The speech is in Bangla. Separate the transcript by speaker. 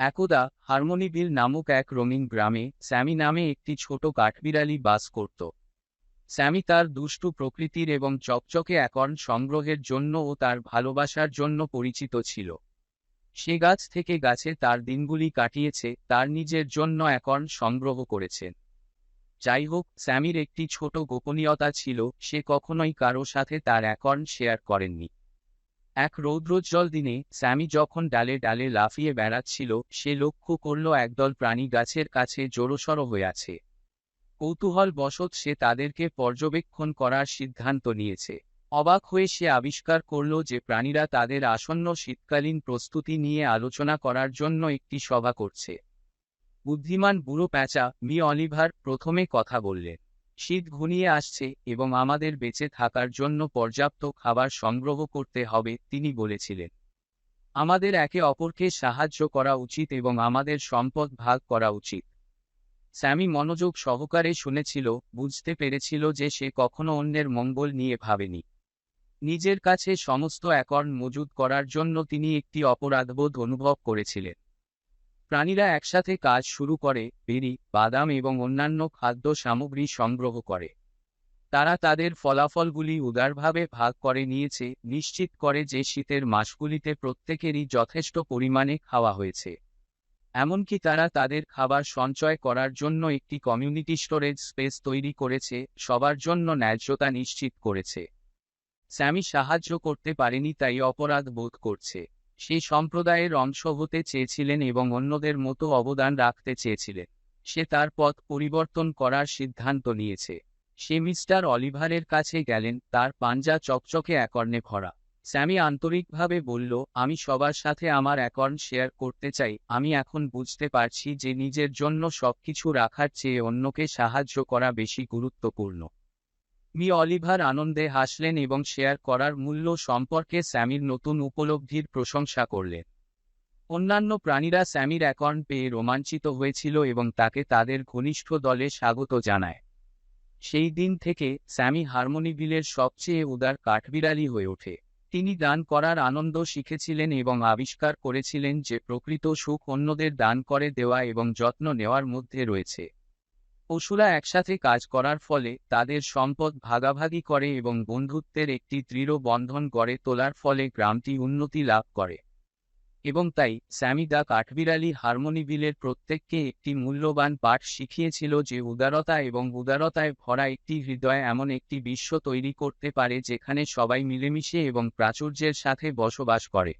Speaker 1: একদা হারমোনিবিল নামক এক রঙিন গ্রামে স্যামি নামে একটি ছোট কাঠবিড়ালি বাস করত। স্যামি তার দুষ্টু প্রকৃতির এবং চকচকে একর্ন সংগ্রহের জন্য ও তার ভালোবাসার জন্য পরিচিত ছিল। সে গাছ থেকে গাছে তার দিনগুলি কাটিয়েছে, তার নিজের জন্য একর্ন সংগ্রহ করেছেন যাই হোক স্যামির একটি ছোট গোপনীয়তা ছিল, সে কখনোই কারও সাথে তার একর্ন শেয়ার করেননি। এক রৌদ্রোজ্জ্বল দিনে স্যামি যখন ডালে ডালে লাফিয়ে বেড়াচ্ছিল, সে লক্ষ্য করল একদল প্রাণী গাছের কাছে জোরসড় হয়ে আছে। কৌতূহল বশত সে তাদেরকে পর্যবেক্ষণ করার সিদ্ধান্ত নিয়েছে। অবাক হয়ে সে আবিষ্কার করল যে প্রাণীরা তাদের আসন্ন শীতকালীন প্রস্তুতি নিয়ে আলোচনা করার জন্য একটি সভা করছে। বুদ্ধিমান বুড়ো প্যাঁচা মি অলিভার প্রথমে কথা বললেন। শীত ঘনিয়ে আসছে এবং আমাদের বেঁচে থাকার জন্য পর্যাপ্ত খাবার সংগ্রহ করতে হবে, তিনি বলেছিলেন। আমাদের একে অপরকে সাহায্য করা উচিত এবং আমাদের সম্পদ ভাগ করা উচিত। স্যামি মনোযোগ সহকারে শুনেছিল, বুঝতে পেরেছিল যে সে কখনো অন্যের মঙ্গল নিয়ে ভাবেনি। নিজের কাছে সমস্ত একর্ন মজুদ করার জন্য তিনি একটি অপরাধবোধ অনুভব করেছিলেন। প্রাণীরা একসাথে কাজ শুরু করে বেরি বাদাম এবং অন্যান্য খাদ্য সামগ্রী সংগ্রহ করে। তারা তাদের ফলাফলগুলি উদারভাবে ভাগ করে নিয়েছে, নিশ্চিত করে যে শীতের মাসগুলিতে প্রত্যেকেরই যথেষ্ট পরিমাণে খাওয়া হয়েছে। এমনকি তারা তাদের খাবার সঞ্চয় করার জন্য একটি কমিউনিটি স্টোরেজ স্পেস তৈরি করেছে, সবার জন্য ন্যায্যতা নিশ্চিত করেছে। স্যামি সাহায্য করতে পারেনি তাই অপরাধ বোধ করছে। সে সম্প্রদায়ের অংশ হতে চেয়েছিলেন এবং অন্যদের মতো অবদান রাখতে চেয়েছিলেন। সে তার পথ পরিবর্তন করার সিদ্ধান্ত নিয়েছে। সে মিস্টার অলিভারের কাছে গেলেন, তার পাঞ্জা চকচকে একর্ণে ভরা। স্যামি আন্তরিকভাবে বলল, আমি সবার সাথে আমার অ্যাকর্ন শেয়ার করতে চাই। আমি এখন বুঝতে পারছি যে নিজের জন্য সবকিছু রাখার চেয়ে অন্যকে সাহায্য করা বেশি গুরুত্বপূর্ণ। মি অলিভার আনন্দে হাসলেন এবং শেয়ার করার মূল্য সম্পর্কে স্যামির নতুন উপলব্ধির প্রশংসা করলেন। অন্যান্য প্রাণীরা স্যামির অ্যাকাউন্ট পেয়ে রোমাঞ্চিত হয়েছিল এবং তাকে তাদের ঘনিষ্ঠ দলে স্বাগত জানায়। সেই দিন থেকে স্যামি হারমোনিবিলের সবচেয়ে উদার কাঠবিড়ালি হয়ে ওঠে। তিনি দান করার আনন্দ শিখেছিলেন এবং আবিষ্কার করেছিলেন যে প্রকৃত সুখ অন্যদের দান করে দেওয়া এবং যত্ন নেওয়ার মধ্যে রয়েছে। পশুরা একসাথে কাজ করার ফলে তাদের সম্পদ ভাগাভাগি করে এবং বন্ধুত্বের একটি দৃঢ় বন্ধন গড়ে তোলার ফলে গ্রামটি উন্নতি লাভ করে। এবং তাই স্যামি দা কাঠবিড়ালি হারমোনিবিলের প্রত্যেককে একটি মূল্যবান পাঠ শিখিয়েছিল যে উদারতা এবং উদারতায় ভরা একটি হৃদয় এমন একটি বিশ্ব তৈরি করতে পারে যেখানে সবাই মিলেমিশে এবং প্রাচুর্যের সাথে বসবাস করে।